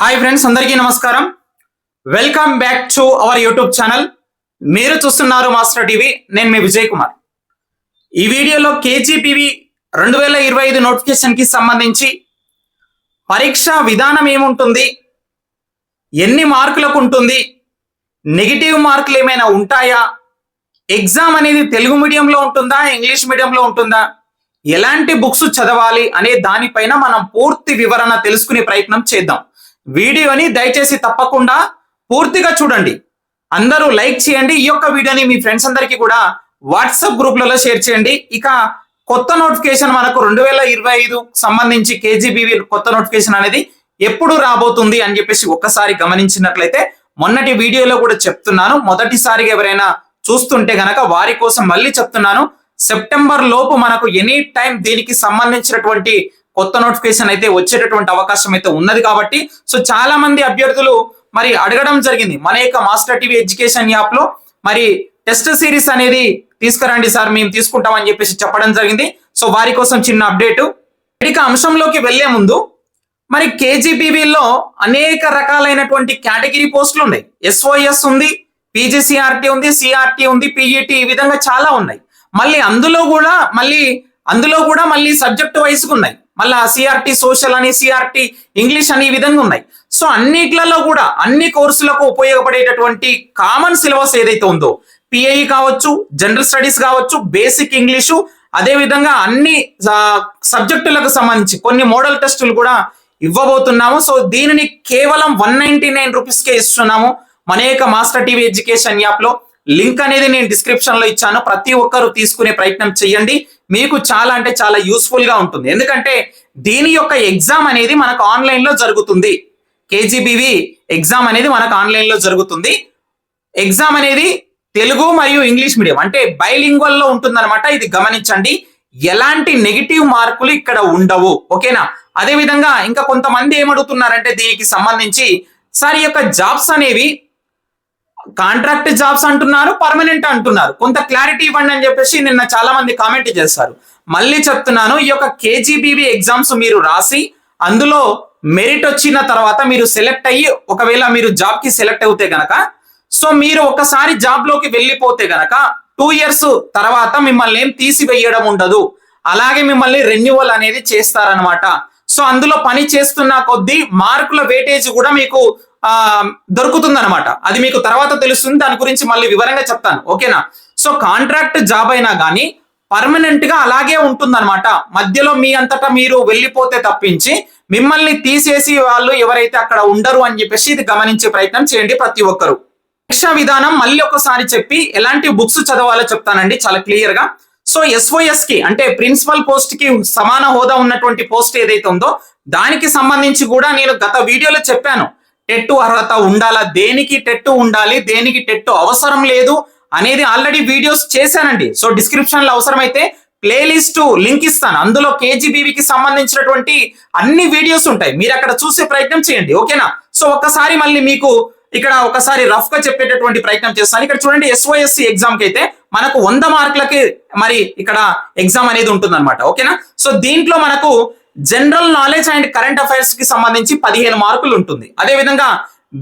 Hi friends అందరికీ నమస్కారం. Welcome back to our YouTube channel మీరు చూస్తున్నారు మాస్టర్ టీవీ నేను మీ విజయ్ కుమార్. ఈ వీడియోలో కేజీపీవి రెండు వేల ఇరవై ఐదు నోటిఫికేషన్కి సంబంధించి పరీక్ష విధానం ఏముంటుంది? ఎన్ని మార్కులకు ఉంటుంది? నెగిటివ్ మార్కులు ఏమైనా ఉంటాయా? ఎగ్జామ్ అనేది తెలుగు మీడియంలో ఉంటుందా? ఇంగ్లీష్ మీడియంలో ఉంటుందా? ఎలాంటి బుక్స్ చదవాలి? అనే దానిపైన మనం పూర్తి వివరణ తెలుసుకునే ప్రయత్నం చేద్దాం. వీడియోని దయచేసి తప్పకుండా పూర్తిగా చూడండి. అందరూ లైక్ చేయండి. ఈ యొక్క వీడియోని మీ ఫ్రెండ్స్ అందరికీ కూడా వాట్సాప్ గ్రూప్లలో షేర్ చేయండి. ఇక కొత్త నోటిఫికేషన్ మనకు రెండు వేల ఇరవై ఐదు సంబంధించి కేజీబీవీ కొత్త నోటిఫికేషన్ అనేది ఎప్పుడు రాబోతుంది అని చెప్పేసి ఒక్కసారి గమనించినట్లయితే మొన్నటి వీడియోలో కూడా చెప్తున్నాను. మొదటిసారిగా ఎవరైనా చూస్తుంటే గనక వారి కోసం మళ్ళీ చెప్తున్నాను. సెప్టెంబర్ లోపు మనకు ఎనీ టైం దీనికి సంబంధించినటువంటి కొత్త నోటిఫికేషన్ అయితే వచ్చేటటువంటి అవకాశం అయితే ఉన్నది కాబట్టి సో చాలా మంది అభ్యర్థులు మరి అడగడం జరిగింది. మన యొక్క మాస్టర్ టీవీ ఎడ్యుకేషన్ యాప్లో మరి టెస్ట్ సిరీస్ అనేది తీసుకురండి సార్ మేము తీసుకుంటామని చెప్పేసి చెప్పడం జరిగింది. సో వారి కోసం చిన్న అప్డేటు. ఇక అంశంలోకి వెళ్ళే ముందు మరి కేజీబీవీలో అనేక రకాలైనటువంటి కేటగిరీ పోస్టులు ఉన్నాయి. ఎస్ఓఎస్ ఉంది పీజీసీఆర్టీ ఉంది సిఆర్టీ ఉంది పీఈటీ ఈ విధంగా చాలా ఉన్నాయి. మళ్ళీ అందులో కూడా మళ్ళీ అందులో కూడా మళ్ళీ సబ్జెక్ట్ వైస్ ఉన్నాయి. మళ్ళా సిఆర్టీ సోషల్ అని సిఆర్టీ ఇంగ్లీష్ అని ఈ విధంగా ఉన్నాయి. సో అన్నిట్లలో కూడా అన్ని కోర్సులకు ఉపయోగపడేటటువంటి కామన్ సిలబస్ ఏదైతే ఉందో పిఐ కావచ్చు జనరల్ స్టడీస్ కావచ్చు బేసిక్ ఇంగ్లీషు అదే విధంగా అన్ని సబ్జెక్టులకు సంబంధించి కొన్ని మోడల్ టెస్టులు కూడా ఇవ్వబోతున్నాము. సో దీనిని కేవలం వన్ నైన్టీ నైన్ రూపీస్కే ఇస్తున్నాము. మన యొక్క మాస్టర్ టీవీ ఎడ్యుకేషన్ యాప్లో. లింక్ అనేది నేను డిస్క్రిప్షన్లో ఇచ్చాను. ప్రతి ఒక్కరు తీసుకునే ప్రయత్నం చేయండి. మీకు చాలా అంటే చాలా యూస్ఫుల్గా ఉంటుంది. ఎందుకంటే దీని యొక్క ఎగ్జామ్ అనేది మనకు ఆన్లైన్లో జరుగుతుంది. కేజీబీవి ఎగ్జామ్ అనేది మనకు ఆన్లైన్లో జరుగుతుంది. ఎగ్జామ్ అనేది తెలుగు మరియు ఇంగ్లీష్ మీడియం అంటే బైలింగ్వల్లో ఉంటుందన్నమాట. ఇది గమనించండి. ఎలాంటి నెగిటివ్ మార్కులు ఇక్కడ ఉండవు. ఓకేనా అదే విధంగా ఇంకా కొంతమంది ఏమడుగుతున్నారంటే దీనికి సంబంధించి సార్ ఈ యొక్క జాబ్స్ అనేవి కాంట్రాక్ట్ జాబ్స్ అంటున్నారు పర్మనెంట్ అంటున్నారు. కొంత క్లారిటీ ఇవ్వండి అని చెప్పేసి నిన్న చాలా మంది కామెంట్ చేస్తారు మళ్ళీ చెప్తున్నాను ఈ యొక్క కేజీబీబీ ఎగ్జామ్స్ మీరు రాసి అందులో మెరిట్ వచ్చిన తర్వాత మీరు సెలెక్ట్ అయ్యి ఒకవేళ మీరు జాబ్కి సెలెక్ట్ అవుతే గనక సో మీరు ఒకసారి జాబ్లోకి వెళ్ళిపోతే గనక టూ ఇయర్స్ తర్వాత మిమ్మల్ని ఏం తీసివేయడం ఉండదు. అలాగే మిమ్మల్ని రెన్యువల్ అనేది చేస్తారనమాట సో అందులో పని చేస్తున్న కొద్దీ మార్కుల వేటేజ్ కూడా మీకు ఆ దొరుకుతుంది అనమాట అది మీకు తర్వాత తెలుస్తుంది. దాని గురించి మళ్ళీ వివరంగా చెప్తాను. ఓకేనా? సో కాంట్రాక్ట్ జాబ్ అయినా కానీ పర్మనెంట్గా అలాగే ఉంటుందన్నమాట. మధ్యలో మీ అంతటా మీరు వెళ్ళిపోతే తప్పించి మిమ్మల్ని తీసేసి వాళ్ళు ఎవరైతే అక్కడ ఉండరు అని చెప్పేసి ఇది గమనించే ప్రయత్నం చేయండి ప్రతి ఒక్కరు. శిక్షా విధానం మళ్ళీ ఒకసారి చెప్పి ఎలాంటి బుక్స్ చదవాలో చెప్తానండి చాలా క్లియర్గా. సో ఎస్ఓఎస్కి అంటే ప్రిన్సిపల్ పోస్ట్కి సమాన హోదా ఉన్నటువంటి పోస్ట్ ఏదైతే ఉందో దానికి సంబంధించి కూడా నేను గత వీడియోలో చెప్పాను. టెట్టు అర్హత ఉండాలా? దేనికి టెట్టు ఉండాలి? దేనికి టెట్టు అవసరం లేదు? అనేది ఆల్రెడీ వీడియోస్ చేశానండి. సో డిస్క్రిప్షన్లో అవసరమైతే ప్లేలిస్ట్ లింక్ ఇస్తాను. అందులో కేజీబీవీకి సంబంధించినటువంటి అన్ని వీడియోస్ ఉంటాయి. మీరు అక్కడ చూసే ప్రయత్నం చేయండి. ఓకేనా? సో ఒక్కసారి మళ్ళీ మీకు ఇక్కడ ఒకసారి రఫ్గా చెప్పేటటువంటి ప్రయత్నం చేస్తాను. ఇక్కడ చూడండి ఎస్ఓఎస్సి ఎగ్జామ్కి అయితే మనకు వంద మార్కులకి మరి ఇక్కడ ఎగ్జామ్ అనేది ఉంటుంది ఓకేనా? సో దీంట్లో మనకు జనరల్ నాలెడ్జ్ అండ్ కరెంట్ అఫైర్స్కి సంబంధించి పదిహేను మార్కులు ఉంటుంది. అదే విధంగా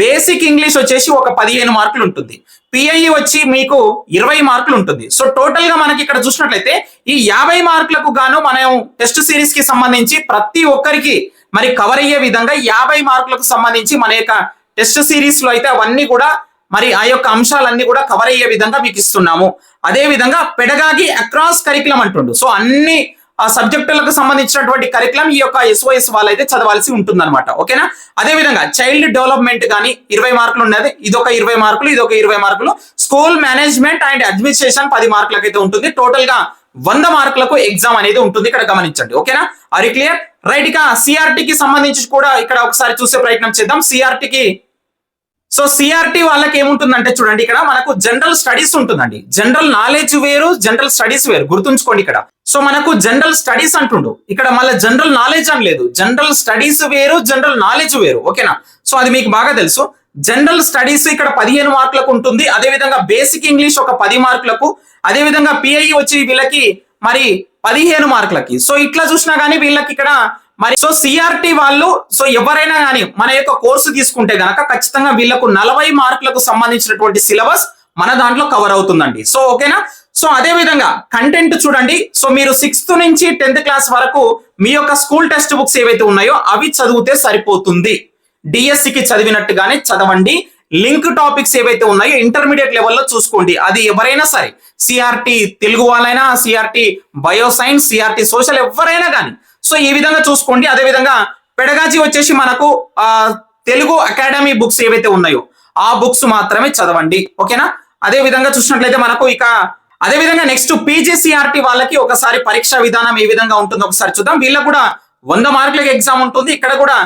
బేసిక్ ఇంగ్లీష్ వచ్చేసి ఒక పదిహేను మార్కులు ఉంటుంది. పిఐ వచ్చి మీకు ఇరవై మార్కులు ఉంటుంది. సో టోటల్గా మనకి ఇక్కడ చూసినట్లయితే ఈ యాభై మార్కులకు గాను మనం టెస్ట్ సిరీస్కి సంబంధించి ప్రతి ఒక్కరికి మరి కవర్ అయ్యే విధంగా యాభై మార్కులకు సంబంధించి మన యొక్క టెస్ట్ సిరీస్లో అయితే అవన్నీ కూడా మరి ఆ యొక్క అంశాలన్నీ కూడా కవర్ అయ్యే విధంగా మీకు ఇస్తున్నాము. అదే విధంగా పెడగాగి అక్రాస్ కరికులం అంటుండు. సో అన్ని ఆ సబ్జెక్టులకు సంబంధించినటువంటి కరికులం ఈ యొక్క ఎస్ఓఎస్ వాళ్ళైతే చదవాల్సి ఉంటుంది అనమాట ఓకేనా? అదే విధంగా చైల్డ్ డెవలప్మెంట్ కానీ ఇరవై మార్కులు ఉన్నది. ఇది ఒక ఇరవై మార్కులు ఇది ఒక ఇరవై మార్కులు. స్కూల్ మేనేజ్మెంట్ అండ్ అడ్మినిస్ట్రేషన్ పది మార్కులకు అయితే ఉంటుంది. టోటల్గా వంద మార్కులకు ఎగ్జామ్ అనేది ఉంటుంది. ఇక్కడ గమనించండి. ఓకేనా? అరి క్లియర్ రైట్ ఇక సిఆర్టీకి సంబంధించి కూడా ఇక్కడ ఒకసారి చూసే ప్రయత్నం చేద్దాం. సిఆర్టీకి సో సిఆర్టీ వాళ్ళకి ఏముంటుందంటే చూడండి ఇక్కడ మనకు జనరల్ స్టడీస్ ఉంటుందండి. జనరల్ నాలెడ్జ్ వేరు జనరల్ స్టడీస్ వేరు. గుర్తుంచుకోండి ఇక్కడ. సో మనకు జనరల్ స్టడీస్ అంటుండు. ఇక్కడ మళ్ళీ జనరల్ నాలెడ్జ్ అని లేదు. జనరల్ స్టడీస్ వేరు జనరల్ నాలెడ్జ్ వేరు. ఓకేనా? సో అది మీకు బాగా తెలుసు. జనరల్ స్టడీస్ ఇక్కడ పదిహేను మార్కులకు ఉంటుంది. అదే విధంగా బేసిక్ ఇంగ్లీష్ ఒక పది మార్కులకు అదే విధంగా పిఐ వచ్చి వీళ్ళకి మరి పదిహేను మార్కులకి. సో ఇట్లా చూసినా కానీ వీళ్ళకి ఇక్కడ మరి సో సిఆర్టీ వాళ్ళు సో ఎవరైనా కానీ మన యొక్క కోర్సు తీసుకుంటే గనక ఖచ్చితంగా వీళ్ళకు నలభై మార్కులకు సంబంధించినటువంటి సిలబస్ మన దాంట్లో కవర్ అవుతుందండి. సో ఓకేనా? సో అదే విధంగా కంటెంట్ చూడండి. సో మీరు సిక్స్త్ నుంచి టెన్త్ క్లాస్ వరకు మీ యొక్క స్కూల్ టెక్స్ట్ బుక్స్ ఏవైతే ఉన్నాయో అవి చదివితే సరిపోతుంది. డిఎస్సికి చదివినట్టుగానే చదవండి. లింక్ టాపిక్స్ ఏవైతే ఉన్నాయో ఇంటర్మీడియట్ లెవెల్లో చూసుకోండి. అది ఎవరైనా సరే సిఆర్టీ తెలుగు వాళ్ళైనా సిఆర్టీ బయోసైన్స్ సిఆర్టీ సోషల్ ఎవరైనా కానీ సో ఈ విధంగా చూసుకోండి. అదే విధంగా పెడగాజీ వచ్చేసి మనకు తెలుగు అకాడమీ బుక్స్ ఏవైతే ఉన్నాయో ఆ బుక్స్ మాత్రమే చదవండి. ఓకేనా? అదే విధంగా చూసినట్లయితే మనకు ఇక అదే విధంగా నెక్స్ట్ పీజీసీఆర్టీ వాళ్ళకి ఒకసారి పరీక్ష విధానం ఏ విధంగా ఉంటుందో ఒకసారి చూద్దాం. వీళ్ళకి కూడా వంద మార్కులకు ఎగ్జామ్ ఉంటుంది. ఇక్కడ కూడా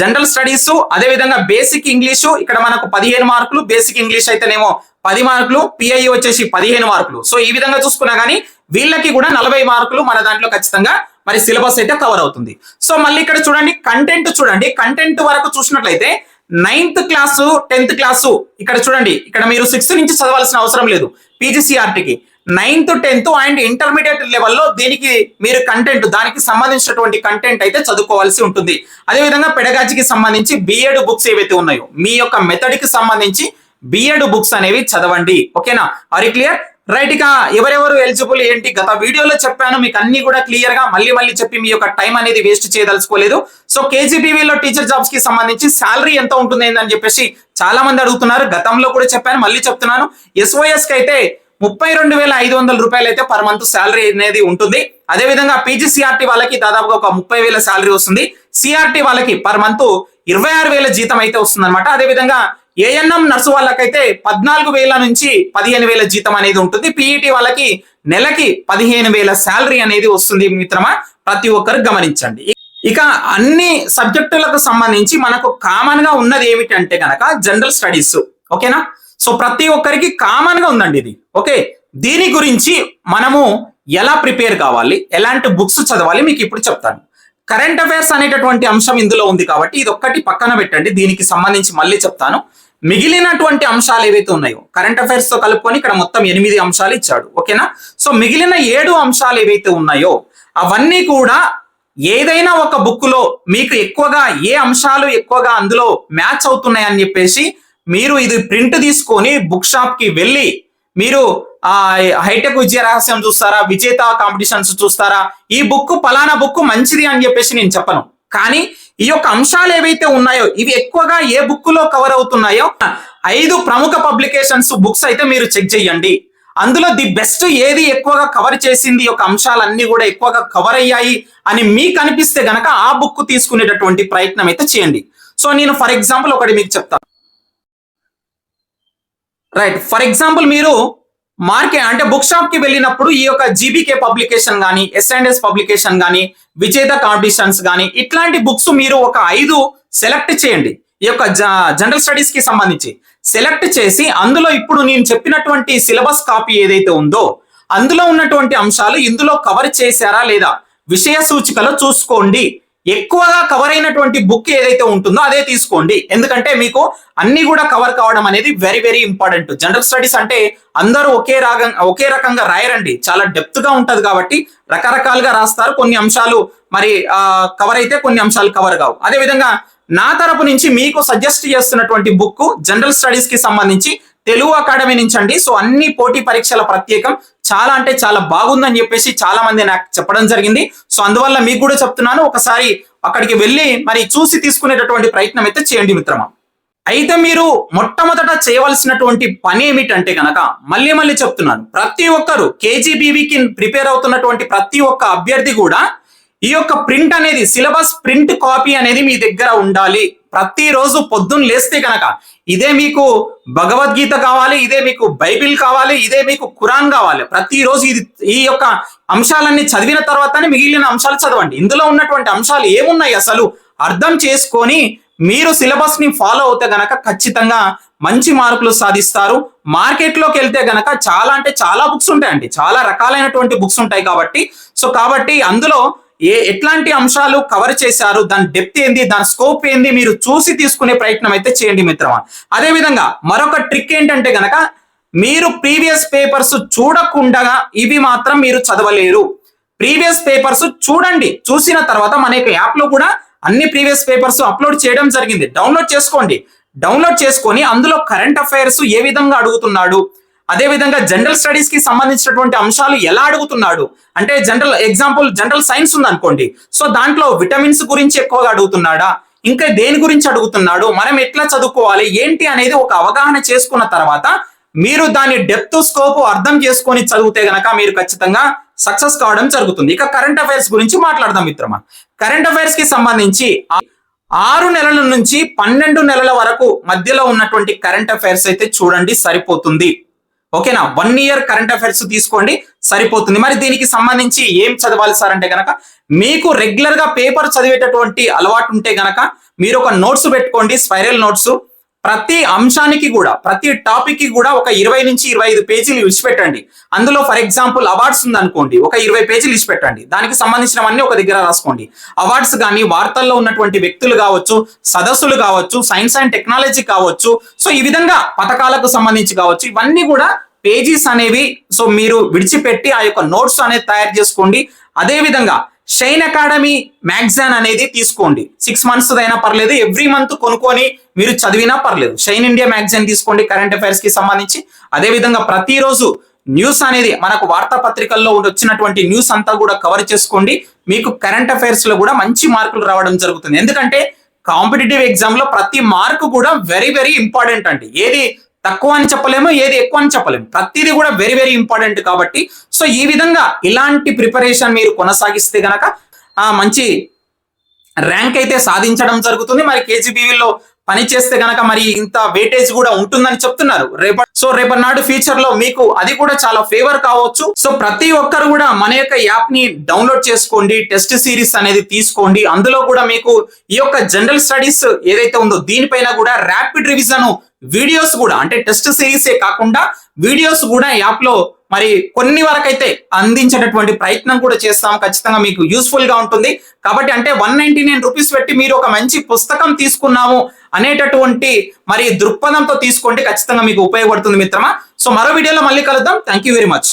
జనరల్ స్టడీస్ అదే విధంగా బేసిక్ ఇంగ్లీషు ఇక్కడ మనకు పదిహేను మార్కులు బేసిక్ ఇంగ్లీష్ అయితేనేమో పది మార్కులు పిఐ వచ్చేసి పదిహేను మార్కులు. సో ఈ విధంగా చూసుకున్నా కానీ వీళ్ళకి కూడా నలభై మార్కులు మన దాంట్లో ఖచ్చితంగా మరి సిలబస్ అయితే కవర్ అవుతుంది. సో మళ్ళీ ఇక్కడ చూడండి కంటెంట్ చూడండి. కంటెంట్ వరకు చూసినట్లయితే నైన్త్ క్లాసు టెన్త్ క్లాసు ఇక్కడ చూడండి. ఇక్కడ మీరు సిక్స్త్ నుంచి చదవాల్సిన అవసరం లేదు. పీజీసీఆర్టీకి నైన్త్ టెన్త్ అండ్ ఇంటర్మీడియట్ లెవెల్లో దీనికి మీరు కంటెంట్ దానికి సంబంధించినటువంటి కంటెంట్ అయితే చదువుకోవాల్సి ఉంటుంది. అదేవిధంగా పెడగాజికి సంబంధించి బిఎడ్ బుక్స్ ఏవైతే ఉన్నాయో మీ యొక్క మెథడ్కి సంబంధించి బిఎడ్ బుక్స్ అనేవి చదవండి. ఓకేనా? ఆర్ క్లియర్ రైట్ ఇక ఎవరెవరు ఎలిజిబుల్ ఏంటి? గత వీడియోలో చెప్పాను మీకు అన్ని కూడా క్లియర్గా మళ్ళీ మళ్ళీ చెప్పి మీ యొక్క టైం అనేది వేస్ట్ చేయదలుచుకోలేదు. సో కేజీబీవీలో టీచర్ జాబ్స్కి సంబంధించి శాలరీ ఎంత ఉంటుంది అని చెప్పేసి చాలా మంది అడుగుతున్నారు. గతంలో కూడా చెప్పాను మళ్ళీ చెప్తున్నాను. ఎస్ఓఎస్కి అయితే ముప్పై రెండు వేల ఐదు వందల రూపాయలు అయితే పర్ మంత్ శాలరీ అనేది ఉంటుంది. అదే విధంగా పీజీసీఆర్టీ వాళ్ళకి దాదాపుగా ఒక ముప్పై వేల శాలరీ వస్తుంది. సిఆర్టీ వాళ్ళకి పర్ మంత్ ఇరవై ఆరు వేల జీతం అయితే వస్తుంది అనమాట అదే విధంగా ఏఎన్ఎం నర్సు వాళ్ళకైతే పద్నాలుగు వేల నుంచి పదిహేను వేల జీతం అనేది ఉంటుంది. పిఈటి వాళ్ళకి నెలకి పదిహేను వేల శాలరీ అనేది వస్తుంది మిత్రమా. ప్రతి ఒక్కరు గమనించండి. ఇక అన్ని సబ్జెక్టులకు సంబంధించి మనకు కామన్గా ఉన్నది ఏమిటంటే గనక జనరల్ స్టడీస్ ఓకేనా? సో ప్రతి ఒక్కరికి కామన్గా ఉందండి ఇది. ఓకే? దీని గురించి మనము ఎలా ప్రిపేర్ కావాలి? ఎలాంటి బుక్స్ చదవాలి? మీకు ఇప్పుడు చెప్తాను. కరెంట్ అఫైర్స్ అనేటటువంటి అంశం ఇందులో ఉంది కాబట్టి ఇది ఒక్కటి పక్కన పెట్టండి. దీనికి సంబంధించి మళ్ళీ చెప్తాను. మిగిలినటువంటి అంశాలు ఏవైతే ఉన్నాయో కరెంట్ అఫైర్స్తో కలుపుకొని ఇక్కడ మొత్తం ఎనిమిది అంశాలు ఇచ్చాడు. ఓకేనా? సో మిగిలిన ఏడు అంశాలు ఏవైతే ఉన్నాయో అవన్నీ కూడా ఏదైనా ఒక బుక్లో మీకు ఎక్కువగా ఏ అంశాలు ఎక్కువగా అందులో మ్యాచ్ అవుతున్నాయని చెప్పేసి మీరు ఇది ప్రింట్ తీసుకొని బుక్ షాప్కి వెళ్ళి మీరు ఆ హైటెక్ విజయ రహస్యం చూస్తారా విజేత కాంపిటీషన్స్ చూస్తారా? ఈ బుక్ పలానా బుక్ మంచిది అని చెప్పేసి నేను చెప్పను. కానీ ఈ యొక్క అంశాలు ఏవైతే ఉన్నాయో ఇవి ఎక్కువగా ఏ బుక్లో కవర్ అవుతున్నాయో ఐదు ప్రముఖ పబ్లికేషన్స్ బుక్స్ అయితే మీరు చెక్ చేయండి. అందులో ది బెస్ట్ ఏది ఎక్కువగా కవర్ చేసింది ఈ యొక్క అంశాలన్నీ కూడా ఎక్కువగా కవర్ అయ్యాయి అని మీకు అనిపిస్తే గనక ఆ బుక్ తీసుకునేటటువంటి ప్రయత్నం అయితే చేయండి. సో నేను ఫర్ ఎగ్జాంపుల్ ఒకటి మీకు చెప్తాను రైట్ ఫర్ ఎగ్జాంపుల్ మీరు మార్కెట్ అంటే బుక్ షాప్కి వెళ్ళినప్పుడు ఈ యొక్క జీబీకే పబ్లికేషన్ కానీ ఎస్ఎండ్ఎస్ పబ్లికేషన్ కానీ విజేత కాంపిటీషన్స్ కానీ ఇట్లాంటి బుక్స్ మీరు ఒక ఐదు సెలెక్ట్ చేయండి. ఈ యొక్క జనరల్ స్టడీస్కి సంబంధించి. సెలెక్ట్ చేసి అందులో ఇప్పుడు నేను చెప్పినటువంటి సిలబస్ కాపీ ఏదైతే ఉందో అందులో ఉన్నటువంటి అంశాలు ఇందులో కవర్ చేశారా లేదా? విషయ సూచికలో చూసుకోండి. ఎక్కువగా కవర్ అయినటువంటి బుక్ ఏదైతే ఉంటుందో అదే తీసుకోండి. ఎందుకంటే మీకు అన్ని కూడా కవర్ కావడం అనేది very very important general studies అంటే అందరూ ఒకే రాగం ఒకే రకంగా రాయరండి. చాలా డెప్త్గా ఉంటది కాబట్టి రకరకాలుగా రాస్తారు. కొన్ని అంశాలు మరి కవర్ అయితే కొన్ని అంశాలు కవర్ కావు. అదే విధంగా నా తరపు నుంచి మీకు సజెస్ట్ చేస్తున్నటువంటి బుక్ జనరల్ స్టడీస్కి సంబంధించి తెలుగు అకాడమీ నుంచి అండి. సో అన్ని పోటీ పరీక్షల ప్రత్యేకం చాలా అంటే చాలా బాగుందని చెప్పేసి చాలా మంది నాకు చెప్పడం జరిగింది. సో అందువల్ల మీకు కూడా చెప్తున్నాను. ఒకసారి అక్కడికి వెళ్ళి మరి చూసి తీసుకునేటటువంటి ప్రయత్నం అయితే చేయండి మిత్రమా. అయితే మీరు మొట్టమొదట చేయవలసినటువంటి పని ఏమిటంటే కనుక మళ్ళీ మళ్ళీ చెప్తున్నాను. ప్రతి ఒక్కరు కేజీబీవీకి ప్రిపేర్ అవుతున్నటువంటి ప్రతి ఒక్క అభ్యర్థి కూడా ఈ యొక్క ప్రింట్ అనేది సిలబస్ ప్రింట్ కాపీ అనేది మీ దగ్గర ఉండాలి. ప్రతిరోజు పొద్దున్న లేస్తే కనుక ఇదే మీకు భగవద్గీత కావాలి ఇదే మీకు బైబిల్ కావాలి ఇదే మీకు ఖురాన్ కావాలి. ప్రతిరోజు ఇది ఈ యొక్క అంశాలన్నీ చదివిన తర్వాతనే మిగిలిన అంశాలు చదవండి. ఇందులో ఉన్నటువంటి అంశాలు ఏమున్నాయి అసలు? అర్థం చేసుకొని మీరు సిలబస్ని ఫాలో అవుతే గనక ఖచ్చితంగా మంచి మార్కులు సాధిస్తారు. మార్కెట్లోకి వెళ్తే గనక చాలా అంటే చాలా బుక్స్ ఉంటాయండి. చాలా రకాలైనటువంటి బుక్స్ ఉంటాయి కాబట్టి. సో కాబట్టి అందులో ఏ ఎట్లాంటి అంశాలు కవర్ చేశారు దాని డెప్త్ ఏంది దాని స్కోప్ ఏంది మీరు చూసి తీసుకునే ప్రయత్నం అయితే చేయండి మిత్రమా. అదే విధంగా మరొక ట్రిక్ ఏంటంటే గనక మీరు ప్రీవియస్ పేపర్స్ చూడకుండా ఇవి మాత్రం మీరు చదవలేరు. ప్రీవియస్ పేపర్స్ చూడండి చూసిన తర్వాత మన యొక్క యాప్లో కూడా అన్ని ప్రీవియస్ పేపర్స్ అప్లోడ్ చేయడం జరిగింది. డౌన్లోడ్ చేసుకోండి. డౌన్లోడ్ చేసుకొని అందులో కరెంట్ అఫైర్స్ ఏ విధంగా అడుగుతున్నాడు అదే విధంగా జనరల్ స్టడీస్కి సంబంధించినటువంటి అంశాలు ఎలా అడుగుతున్నాడు? అంటే జనరల్ ఎగ్జాంపుల్ జనరల్ సైన్స్ ఉంది అనుకోండి సో దాంట్లో విటమిన్స్ గురించి ఎక్కువగా అడుగుతున్నాడా? ఇంకా దేని గురించి అడుగుతున్నాడు? మనం ఎట్లా చదువుకోవాలి? ఏంటి అనేది ఒక అవగాహన చేసుకున్న తర్వాత మీరు దాని డెప్త్ స్కోప్ అర్థం చేసుకొని చదివితే గనక మీరు ఖచ్చితంగా సక్సెస్ కావడం జరుగుతుంది. ఇక కరెంట్ అఫైర్స్ గురించి మాట్లాడదాం మిత్రమా? కరెంట్ అఫైర్స్కి సంబంధించి ఆరు నెలల నుంచి పన్నెండు నెలల వరకు మధ్యలో ఉన్నటువంటి కరెంట్ అఫైర్స్ అయితే చూడండి సరిపోతుంది. ఓకేనా? వన్ ఇయర్ కరెంట్ అఫైర్స్ తీసుకోండి సరిపోతుంది. మరి దీనికి సంబంధించి ఏం చదవాలి సార్ అంటే గనక మీకు రెగ్యులర్గా పేపర్ చదివేటటువంటి అలవాటు ఉంటే గనక మీరు ఒక నోట్స్ పెట్టుకోండి స్పైరల్ నోట్స్ ప్రతి అంశానికి కూడా ప్రతి టాపిక్కి కూడా ఒక ఇరవై నుంచి ఇరవై ఐదు పేజీలు ఇచ్చిపెట్టండి. అందులో ఫర్ ఎగ్జాంపుల్ అవార్డ్స్ ఉందనుకోండి ఒక ఇరవై పేజీలు ఇచ్చిపెట్టండి. దానికి సంబంధించినవన్నీ ఒక దగ్గర రాసుకోండి. అవార్డ్స్ కానీ వార్తల్లో ఉన్నటువంటి వ్యక్తులు కావచ్చు సదస్సులు కావచ్చు సైన్స్ అండ్ టెక్నాలజీ కావచ్చు సో ఈ విధంగా పథకాలకు సంబంధించి కావచ్చు ఇవన్నీ కూడా పేజీస్ అనేవి సో మీరు విడిచిపెట్టి ఆ యొక్క నోట్స్ అనేది తయారు చేసుకోండి. అదేవిధంగా షైన్ అకాడమీ మ్యాగ్జాన్ అనేది తీసుకోండి. సిక్స్ మంత్స్ అయినా పర్లేదు ఎవ్రీ మంత్ కొనుక్కొని మీరు చదివినా పర్లేదు. షైన్ ఇండియా మ్యాగ్జైన్ తీసుకోండి కరెంట్ అఫైర్స్కి సంబంధించి. అదే విధంగా ప్రతిరోజు న్యూస్ అనేది మనకు వార్తాపత్రికల్లో వచ్చినటువంటి న్యూస్ అంతా కూడా కవర్ చేసుకోండి. మీకు కరెంట్ అఫైర్స్లో కూడా మంచి మార్కులు రావడం జరుగుతుంది. ఎందుకంటే కాంపిటేటివ్ ఎగ్జామ్లో ప్రతి మార్క్ కూడా వెరీ వెరీ ఇంపార్టెంట్ అండి. ఏది తక్కువ అని చెప్పలేము ఏది ఎక్కువ అని చెప్పలేము. ప్రతిదీ కూడా వెరీ వెరీ ఇంపార్టెంట్ కాబట్టి. సో ఈ విధంగా ఇలాంటి ప్రిపరేషన్ మీరు కొనసాగిస్తే గనక ఆ మంచి ర్యాంక్ అయితే సాధించడం జరుగుతుంది. మరి కేజీబీవీలో పని చేస్తే గనక మరి ఇంత వెయిటేజ్ కూడా ఉంటుందని చెప్తున్నారు. రేపటి సో రేపటి నాడు ఫ్యూచర్లో మీకు అది కూడా చాలా ఫేవర్ కావచ్చు. సో ప్రతి ఒక్కరు కూడా మన యొక్క యాప్ని డౌన్లోడ్ చేసుకోండి టెస్ట్ సిరీస్ అనేది తీసుకోండి. అందులో కూడా మీకు ఈ యొక్క జనరల్ స్టడీస్ ఏదైతే ఉందో దీనిపైన కూడా ర్యాపిడ్ రివిజన్ వీడియోస్ కూడా అంటే టెస్ట్ సిరీసే కాకుండా వీడియోస్ కూడా యాప్లో మరి కొన్ని వరకైతే అందించేటటువంటి ప్రయత్నం కూడా చేస్తాం. ఖచ్చితంగా మీకు యూస్ఫుల్గా ఉంటుంది. కాబట్టి అంటే వన్ నైన్టీ నైన్ రూపీస్ పెట్టి మీరు ఒక మంచి పుస్తకం తీసుకున్నాము అనేటటువంటి మరి దృక్పథంతో తీసుకోండి. ఖచ్చితంగా మీకు ఉపయోగపడుతుంది మిత్రమా. సో మరో వీడియోలో మళ్ళీ కలుద్దాం. Thank you very much